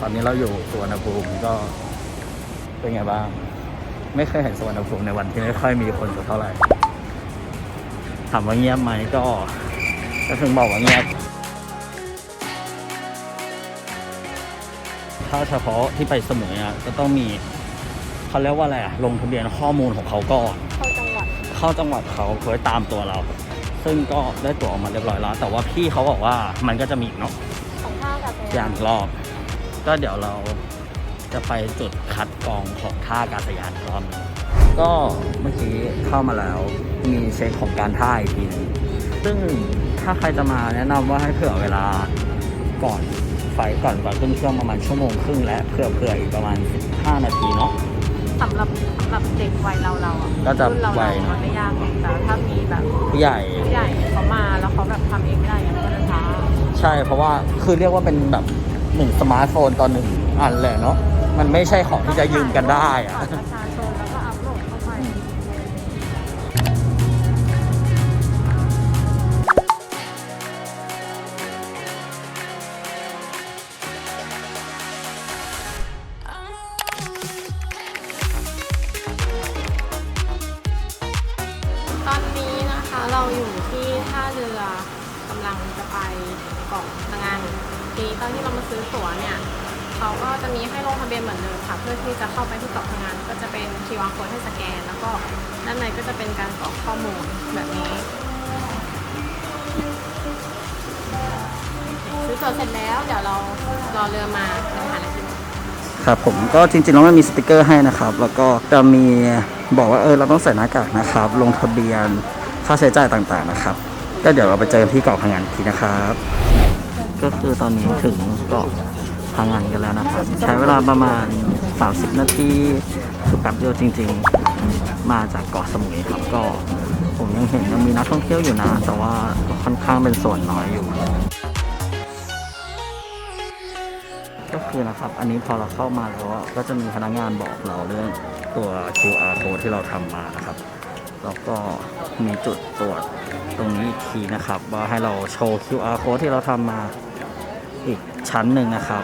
ตอนนี้เราอยู่สุวรรณภูมิก็เป็นไงบ้าง ไม่เคยเห็นสุวรรณภูมิในวันที่ไม่ค่อยมีคนสักเท่าไหร่ถามว่าเงียบไหมก็ก็ถึงบอกว่าเงียบถ้าเฉพาะที่ไปสมุยอะก็ต้องมีเขาเรียกว่าอะไรอะลงทะเบียนข้อมูลของเขาก่อนเข้าจังหวัดเข้าจังหวัดเขาเพื่อตามตัวเรา ซึ่งก็ได้ตั๋วออกมาเรียบร้อยแล้ว แต่ว่าพี่เขาบอกว่ามันก็จะมีอีกเนาะของท่ากับอย่างรอบ ก็เดี๋ยวเราจะไปจุดคัดกรองของท่าอากาศยานอีกรอบหนึงก็เมื่อกี้เข้ามาแล้วมีเช็คของการท่าอีกทีหนึงซึ่งถ้าใครจะมาแนะนำว่าให้เผื่อเวลาก่อนไฟล์ก่อนก่อนขึ้นเครื่องประมาณชั่วโมงครึ่งและเผื่อเผื่ออีกประมาณ 15 นาทีเนาะสำหรับสำหรับเด็กวัยเราเราๆอะก็จะรุ่นเราวัยๆมันไม่ยากหรอกแต่ถ้ามีแบบผู้ใหญ่ผู้ใหญ่เขามาแล้วเขาแบบทำเองไม่ได้เนี่ยมันก็จะช้าใช่เพราะว่าคือเรียกว่าเป็นแบบ หนึ่งสมาร์ทโฟนตอนหนึ่งอันเลยเนาะมันไม่ใช่ของที่จะยืมกันได้อะตรประชาชนแล้วก็อัพโหลดเข้าไป ตอนนี้นะคะเราอยู่ที่ท่าเรือกำลังจะไปเกาะ พะงันทีตอนที่เรามาซื้อตั๋วเนี่ยเขาก็จะมีให้ลงทะเบียนเหมือนเดิมค่ะ เพื่อที่จะเข้าไปที่เกาะพงันก็จะเป็น QR code ให้สแกน แล้วก็ด้านในก็จะเป็นการกรอกข้อมูลแบบนี้ซื้อตั๋วเสร็จแล้วเดี๋ยวเรารอเรือมาเดี๋ยวหาอะไรกินครับผมก็จริงๆแล้วมันมีสติกเกอร์ให้นะครับ แล้วก็จะมีบอกว่าเออเราต้องใส่หน้ากากนะครับ ลงทะเบียนค่าใช้จ่ายต่างๆนะครับ ก็เดี๋ยวเราไปเจอที่เกาะพังงานอีกทีนะครับ ก็คือตอนนี้ถึงเกาะพังงานกันแล้วนะครับ ใช้เวลาประมาณ 30 นาทีคือแป๊บเดียวจริง ๆ มาจากเกาะสมุยครับก็ผมยังเห็นยังมีนักท่องเที่ยวอยู่นะ แต่ว่าค่อนข้างเป็นส่วนน้อยอยู่ ก็คือนะครับ อันนี้พอเราเข้ามาแล้วก็จะมีพนักงานบอกเราเรื่องตัว QR code ที่เราทำมานะครับแล้วก็มีจุดตรวจตรงนี้อีกทีนะครับ ว่าให้เราโชว์ QR code ที่เราทำมา อีกชั้นหนึ่งนะครับ